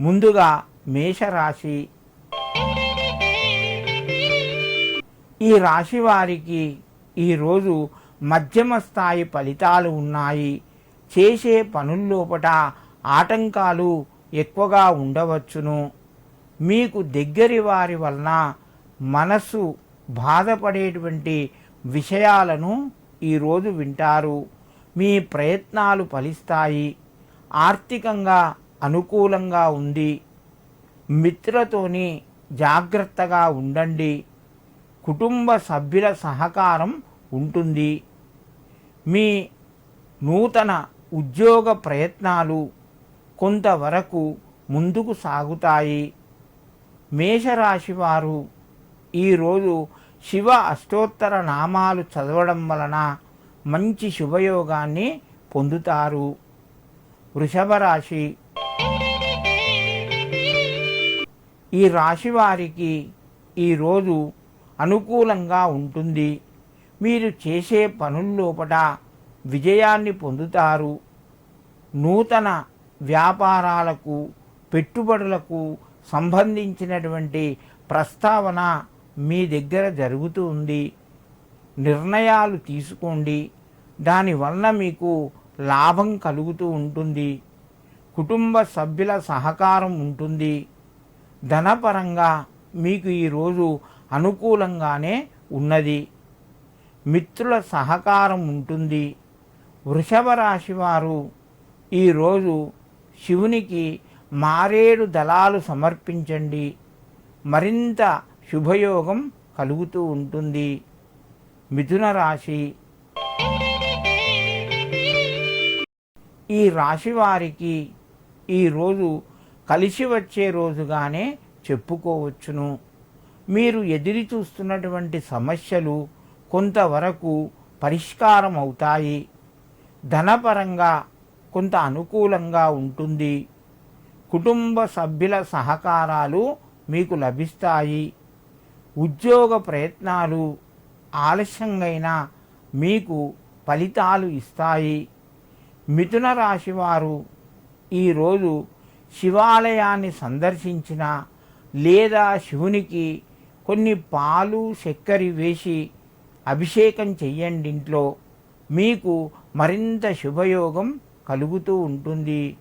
ముందుగా మేషరాశి. ఈ రాశి వారికి ఈరోజు మధ్యమ స్థాయి ఫలితాలు ఉన్నాయి. చేసే పనుల్లోపట ఆటంకాలు ఎక్కువగా ఉండవచ్చును. మీకు దగ్గరి వారి వలన మనసు బాధపడేటువంటి విషయాలను ఈరోజు వింటారు. మీ ప్రయత్నాలు ఫలిస్తాయి. ఆర్థికంగా అనుకూలంగా ఉంది మిత్రులతోని జాగ్రత్తగా ఉండండి. కుటుంబ సభ్యుల సహకారం ఉంటుంది. మీ నూతన ఉద్యోగ ప్రయత్నాలు కొంతవరకు ముందుకు సాగుతాయి. మేషరాశి వారు ఈరోజు శివ అష్టోత్తర నామాలు చదవడం వలన మంచి శుభయోగాన్ని పొందుతారు. వృషభ రాశి ఈ రాశి వారికి ఈరోజు అనుకూలంగా ఉంటుంది. మీరు చేసే పనుల్లోపట విజయాన్ని పొందుతారు. నూతన వ్యాపారాలకు పెట్టుబడులకు సంబంధించినటువంటి ప్రస్తావన మీ దగ్గర జరుగుతూ ఉంది నిర్ణయాలు తీసుకోండి. దానివల్ల మీకు లాభం కలుగుతూ ఉంటుంది. కుటుంబ సభ్యుల సహకారం ఉంటుంది. ధనపరంగా మీకు ఈరోజు అనుకూలంగానే ఉన్నది. మిత్రుల సహకారం ఉంటుంది. వృషభ రాశి వారు ఈరోజు శివునికి మారేడు దళాలు సమర్పించండి. మరింత శుభయోగం కలుగుతూ ఉంటుంది. మిథున రాశి ఈ రాశి వారికి ఈరోజు కలిసి వచ్చే రోజుగానే చెప్పుకోవచ్చును. మీరు ఎదురు చూస్తున్నటువంటి సమస్యలు కొంతవరకు పరిష్కారం అవుతాయి ధనపరంగా కొంత అనుకూలంగా ఉంటుంది. కుటుంబ సభ్యుల సహకారాలు మీకు లభిస్తాయి. ఉద్యోగ ప్రయత్నాలు ఆలస్యంగా మీకు ఫలితాలు ఇస్తాయి. మిథున రాశివారు ఈరోజు శివాలయాన్ని సందర్శించిన లేదా శివునికి కొన్ని పాలు చక్కెర వేసి అభిషేకం చెయ్యండి. ఇంట్లో మీకు మరింత శుభయోగం కలుగుతూ ఉంటుంది.